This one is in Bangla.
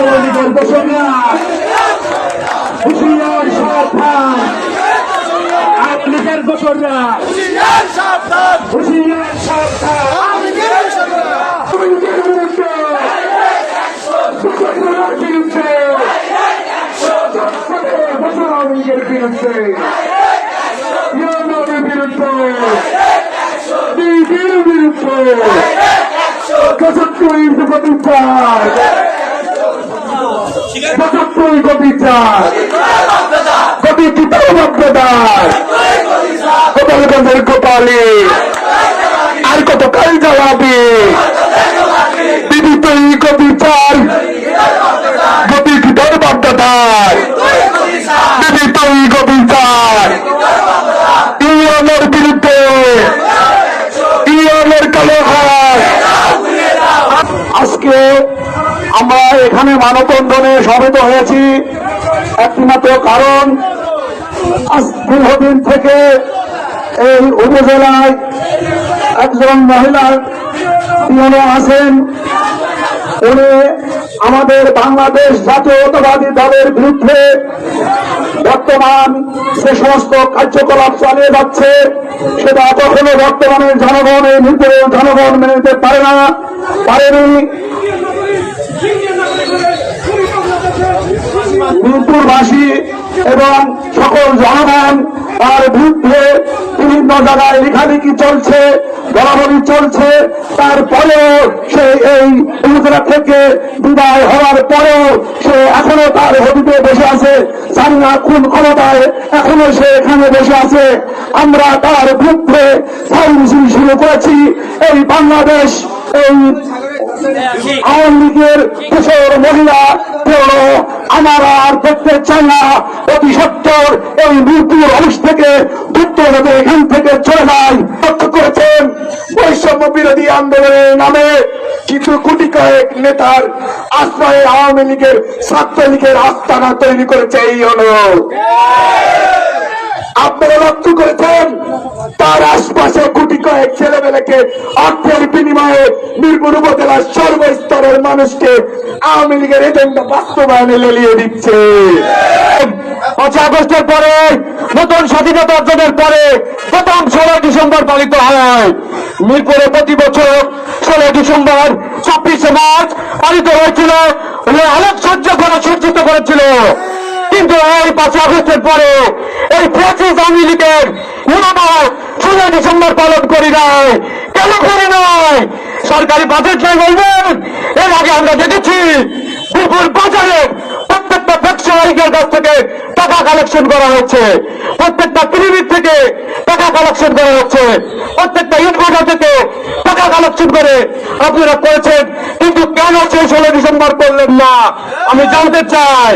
ঘোষণা হুশিয়ার সাবধান আওয়ামী লীগের ঘোষণা হুশিয়ার সাবধান আওয়ামী বিরুদ্ধে বিরুদ্ধে ঘোষণা আওয়ামী লীগের বিরুদ্ধে ইউনিয়নের বিরুদ্ধে বিজেপির বিরুদ্ধে প্রতিষ্ঠান পঁচাত্তর প্রতিষ্ঠান কবি কিতাব অভ্যদার গোপালগঞ্জের গোপালী। আর কত কাল জবাবি এখানে মানববন্ধনে সমবেত হয়েছি। একটিমাত্র কারণ দীর্ঘদিন থেকে এই উপজেলায় একজন মহিলা আছেন। উনি আমাদের বাংলাদেশ জাতীয়তাবাদী দলের বিরুদ্ধে বর্তমান সে সমস্ত কার্যকলাপ চালিয়ে যাচ্ছে, সেটা কখনো বর্তমানের জনগণ এই নির্দয় জনগণ মেনে নিতে পারে না, পারেনি। মিরপুরবাসী এবং সকল জনগণ তার বিরুদ্ধে বিভিন্ন জায়গায় লেখালেখি চলছে বরাবরই চলছে। তারপরেও সে এই উপজেলা থেকে বিদায় হওয়ার পরেও সে এখনও তার হদিতে বসে আছে। জানি না কোন ক্ষমতায় এখনও সে এখানে বসে আছে। আমরা তার বিরুদ্ধে সাইন শুরু করেছি। এই বাংলাদেশ, এই আওয়ামী লীগের কিশোর মহিলা আমার দেখতে চাই না, অতি সত্তর এই মৃত্যুর অংশ থেকে দ্রুত যাতে এখান থেকে চলে যায়। লক্ষ্য করেছেন, বৈষম্য বিরোধী আন্দোলনের নামে কিছু কোটি কয়েক নেতার আশ্রয়ে আওয়ামী লীগের ছাত্রলীগের আস্তানা তৈরি করেছে এই হল আপনারা লক্ষ্য করেছেন তার আশপাশে কোটি কয়েক ছেলেমেয়েকে অর্থের বিনিময়ে মিরপুর উপজেলার সর্বস্তরের মানুষকে আওয়ামী লীগের এজেন্ডা বাস্তবায়নে লেলিয়ে দিচ্ছে। পাঁচই আগস্টের পরে, নতুন স্বাধীনতা অর্জনের পরে প্রথম ষোলো ডিসেম্বর পালিত হয়। মিরপুরে প্রতি বছর ষোলো ডিসেম্বর, ছাব্বিশে মার্চ পালিত হয়েছিল। আলোক সহ্য করে সজ্জিত করেছিল। কিন্তু এই পাঁচই আগস্টের পরে এই ফ্যাসিস আওয়ামী লীগের মনোভাব ষোলো ডিসেম্বর পালন করি নাই। কেন করি নাই? সরকারি বাজেট নাই বলবেন। এর আগে আমরা দেখেছি দুপুর বাজারে প্রত্যেকটা ব্যবসায়ীদের কাছ থেকে টাকা কালেকশন করা হচ্ছে। প্রত্যেকটা ক্লিনিক থেকে টাকা কালেকশন করা হচ্ছে। প্রত্যেকটা ইনভার্টার থেকে টাকা কালেকশন করে আপনারা করেছেন। কিন্তু কেন সেই ষোলো ডিসেম্বর করলেন না? আমি জানতে চাই।